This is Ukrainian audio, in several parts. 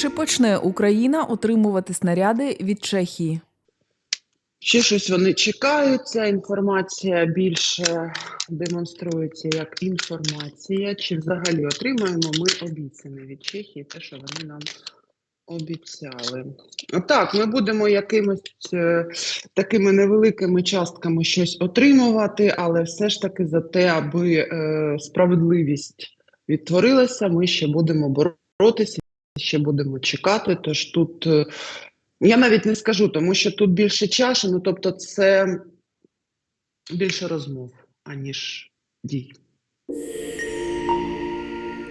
Чи почне Україна отримувати снаряди від Чехії? Ще щось вони чекають. Ця інформація більше демонструється як інформація. Чи взагалі отримаємо ми обіцяне від Чехії, те, що вони нам обіцяли. Так, ми будемо якимось е, такими невеликими частками щось отримувати, але все ж таки за те, аби е, справедливість відтворилася, ми ще будемо боротися, ще будемо чекати. Тож тут. е, я навіть не скажу, тому що тут більше чаші, ну тобто це більше розмов, аніж дій.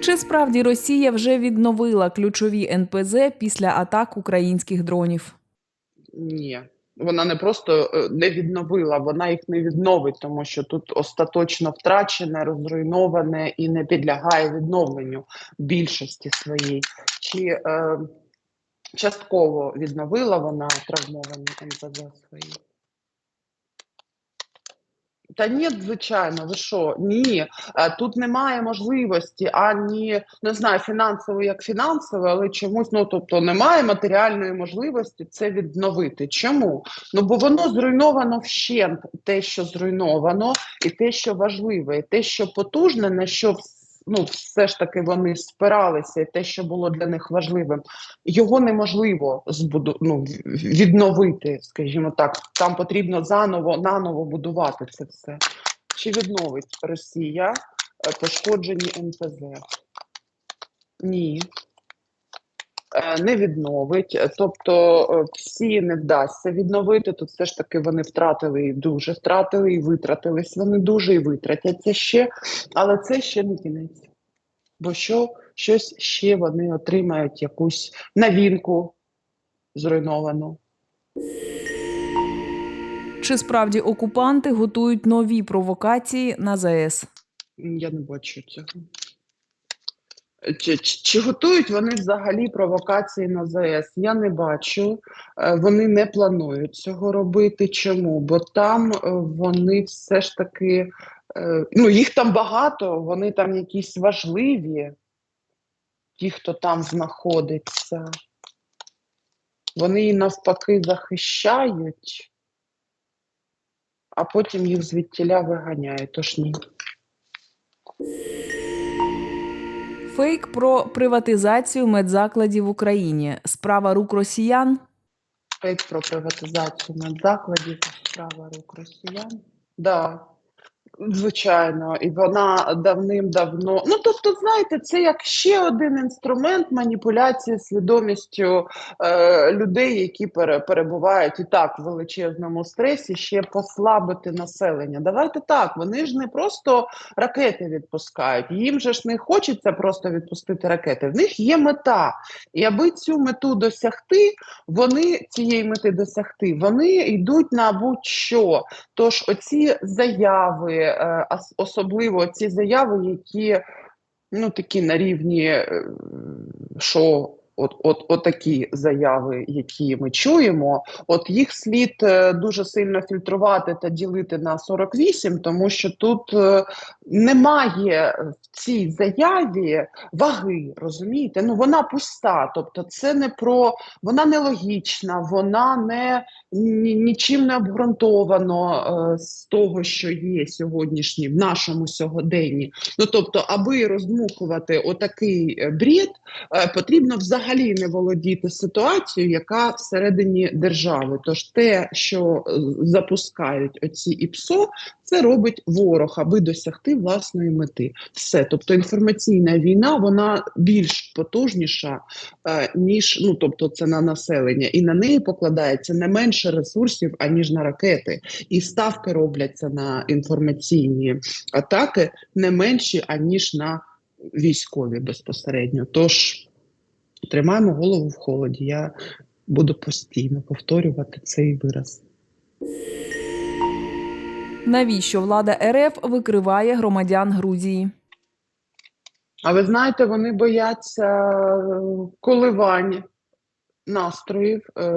Чи справді Росія вже відновила ключові НПЗ після атак українських дронів? Ні. Вона не просто е, не відновила, вона їх не відновить, тому що тут остаточно втрачене, розруйноване і не підлягає відновленню більшості своїй. Чи е, частково відновила вона травмовані НПЗ свої? Та ні, звичайно, ви що? Ні, Е, тут немає можливості ані не знаю, фінансово як фінансово, але чомусь, ну тобто, немає матеріальної можливості це відновити. Чому? Ну бо воно зруйновано вщент, те, що зруйновано, і те, що важливе, і те, що потужне, на що вс- ну, все ж таки вони спиралися, і те, що було для них важливим, його неможливо збуду, ну, відновити, скажімо так. Там потрібно заново наново будувати це все. Чи відновить Росія е, пошкоджені НПЗ? Ні. Е, Не відновить, тобто е, всі не вдасться відновити. Тут все ж таки вони втратили і дуже втратили і витратились. Вони дуже і витратяться ще, але це ще не кінець. Бо що щось ще вони отримають якусь новинку зруйновану. Чи справді окупанти готують нові провокації на ЗАЕС? Я не бачу цього. Чи, чи, чи готують вони взагалі провокації на ЗАЕС? Я не бачу. Е, Вони не планують цього робити. Чому? Бо там е, вони все ж таки, е, ну їх там багато, вони там якісь важливі, ті, хто там знаходиться. Вони її навпаки захищають, а потім їх звідтіля виганяють. Тож ні. Фейк про приватизацію медзакладів в Україні. Справа рук росіян. Фейк про приватизацію медзакладів, справа рук росіян. Да, звичайно, і вона давним-давно. Ну, тобто, знаєте, це як ще один інструмент маніпуляції свідомістю е, людей, які пере, перебувають і так в величезному стресі, ще послабити населення. Давайте так, вони ж не просто ракети відпускають. Їм же ж не хочеться просто відпустити ракети. В них є мета. І аби цю мету досягти, вони цієї мети досягти, вони йдуть на будь-що. Тож оці заяви, е, особливо ці заяви, які ну такі на рівні, е, що от, от, от такі заяви, які ми чуємо, от їх слід е, дуже сильно фільтрувати та ділити на 48, тому що тут е, немає в цій заяві ваги, розумієте? Ну вона пуста, тобто це не про вона нелогічна, вона не ні, нічим не обґрунтовано е, з того, що є сьогоднішній в нашому сьогоденні. Ну тобто, аби роздмухувати отакий бред, потрібно взагалі не володіти ситуацією, яка всередині держави. Тож те, що е, запускають оці ІПСО, це робить ворог, аби досягти власної мети. Все, тобто інформаційна війна, вона більш потужніша е, ніж ну, тобто, це на населення, і на неї покладається не менше ресурсів аніж на ракети, і ставки робляться на інформаційні атаки не менші аніж на військові безпосередньо. Тож тримаємо голову в холоді. Я буду постійно повторювати цей вираз. Навіщо влада РФ викриває громадян Грузії? А ви знаєте, вони бояться коливання. коливань настроїв е,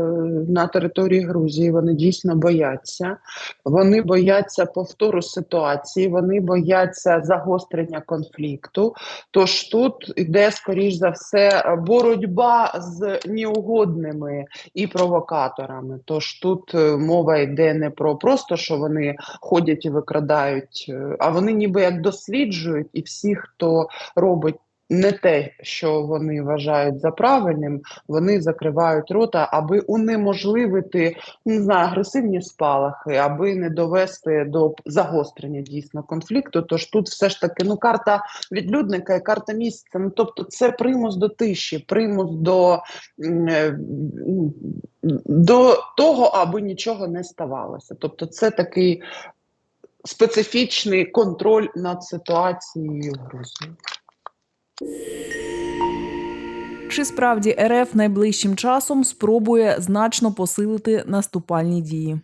на території Грузії. Вони дійсно бояться. Вони бояться повтору ситуації, вони бояться загострення конфлікту. Тож тут йде, скоріш за все, боротьба з неугодними і провокаторами. Тож тут е, мова йде не про просто, що вони ходять і викрадають, е, а вони ніби як досліджують, і всі, хто робить. Не те, що вони вважають за правильним, вони закривають рота, аби унеможливити не знаю, агресивні спалахи, аби не довести до загострення дійсно конфлікту. Тож тут все ж таки ну карта відлюдника і карта місяця. Ну тобто, це примус до тиші, примус до, е, до того, аби нічого не ставалося. Тобто, це такий специфічний контроль над ситуацією в Грузії. Чи справді РФ найближчим часом спробує значно посилити наступальні дії?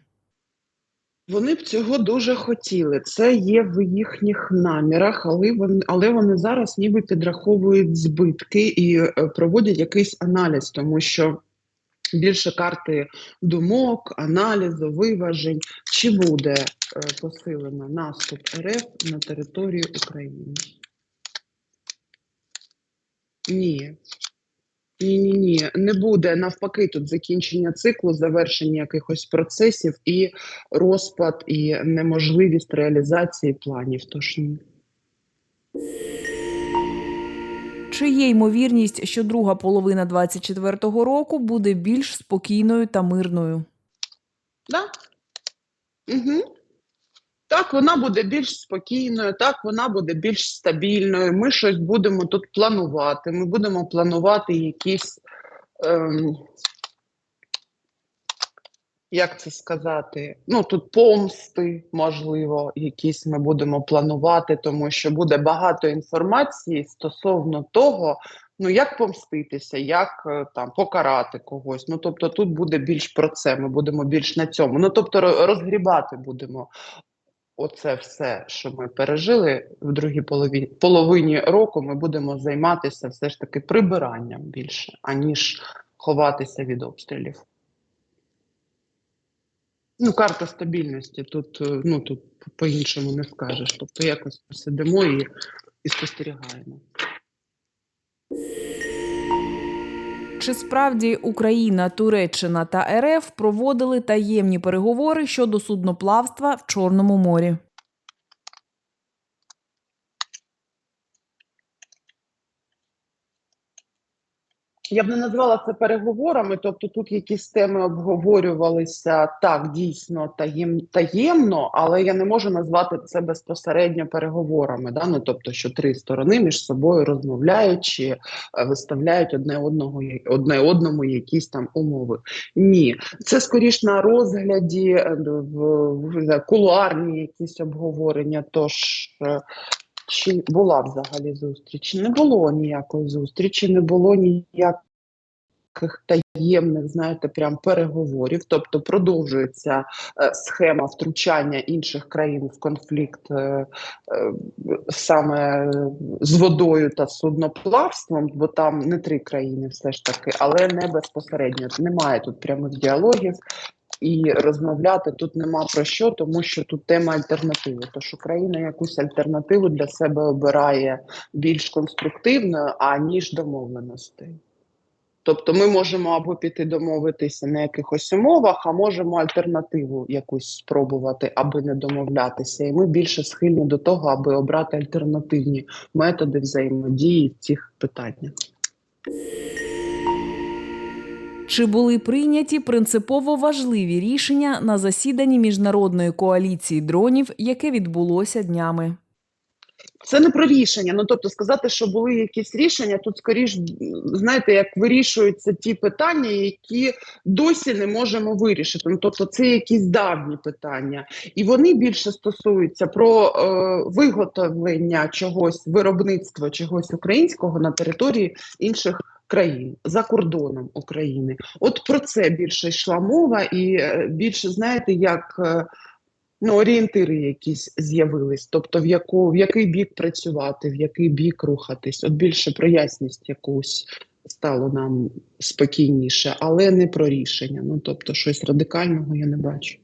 Вони б цього дуже хотіли. Це є в їхніх намірах, але вони, але вони зараз ніби підраховують збитки і е, проводять якийсь аналіз, тому що більше карти думок, аналізу, виважень. Чи буде е, посилено наступ РФ на територію України? Ні. Ні, ні, ні, не буде навпаки тут закінчення циклу, завершення якихось процесів і розпад, і неможливість реалізації планів. Тож ні. Чи є ймовірність, що друга половина 24-го року буде більш спокійною та мирною? Да? Угу. Так, вона буде більш спокійною, так, вона буде більш стабільною. Ми щось будемо тут планувати. Ми будемо планувати якісь, ем, як це сказати, ну тут помсти, можливо, якісь ми будемо планувати, тому що буде багато інформації стосовно того, ну як помститися, як е, там покарати когось. Ну тобто тут буде більш про це. Ми будемо більш на цьому. Ну тобто розгрібати будемо оце все, що ми пережили в другій половині, половині року, ми будемо займатися все ж таки прибиранням більше, аніж ховатися від обстрілів. Ну, карта стабільності тут, е, ну, тут по-іншому не скажеш. Тобто якось сидимо і, і спостерігаємо. Чи справді Україна, Туреччина та РФ проводили таємні переговори щодо судноплавства в Чорному морі? Я б не назвала це переговорами, тобто тут якісь теми обговорювалися так, дійсно таєм, таємно, але я не можу назвати це безпосередньо переговорами. Да? Ну, тобто, що три сторони між собою розмовляють чи е, виставляють одне одного одне одному якісь там умови. Ні, це скоріш на розгляді е, в, в кулуарні якісь обговорення. Тож е, чи була взагалі зустріч? Не було ніякої зустрічі, не було ніяких таємних, знаєте, прям переговорів. Тобто продовжується е, схема втручання інших країн в конфлікт е, е, саме з водою та судноплавством, бо там не три країни, все ж таки, але не безпосередньо. Немає тут прямих діалогів. І розмовляти тут нема про що, тому що тут тема альтернативи. Тож Україна якусь альтернативу для себе обирає більш конструктивною, аніж домовленостей. Тобто ми можемо або піти домовитися на якихось умовах, а можемо альтернативу якусь спробувати, аби не домовлятися. І ми більше схильні до того, аби обрати альтернативні методи взаємодії в цих питаннях. Чи були прийняті принципово важливі рішення на засіданні міжнародної коаліції дронів, яке відбулося днями? Це не про рішення. Ну тобто сказати, що були якісь рішення, тут скоріш знаєте, як вирішуються ті питання, які досі не можемо вирішити. Ну тобто, це якісь давні питання, і вони більше стосуються про е, виготовлення чогось, виробництва чогось українського на території інших. Країн за кордоном України, от про це більше йшла мова, і е, більше знаєте, як е, ну, орієнтири якісь з'явились, тобто в яку в який бік працювати, в який бік рухатись, от більше про ясність якусь стало нам спокійніше, але не про рішення. Ну тобто, щось радикального я не бачу.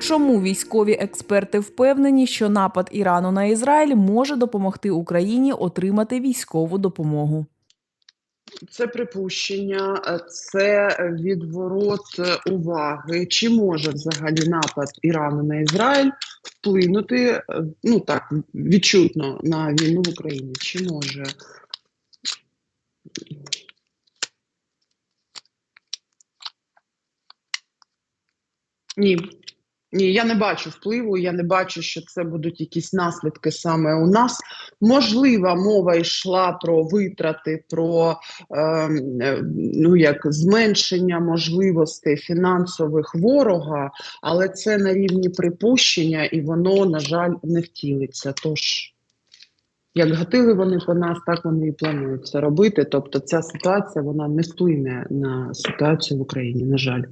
Чому військові експерти впевнені, що напад Ірану на Ізраїль може допомогти Україні отримати військову допомогу? Це припущення, це відворот уваги. Чи може взагалі напад Ірану на Ізраїль вплинути ну так відчутно на війну в Україні? Чи може? Ні. Ні, я не бачу впливу, я не бачу, що це будуть якісь наслідки саме у нас. Можливо, мова йшла про витрати, про ем, е, ну, як зменшення можливостей фінансових ворога, але це на рівні припущення, і воно, на жаль, не втілиться. Тож, як гатили вони по нас, так вони і планують це робити. Тобто, ця ситуація вона не вплине на ситуацію в Україні, на жаль.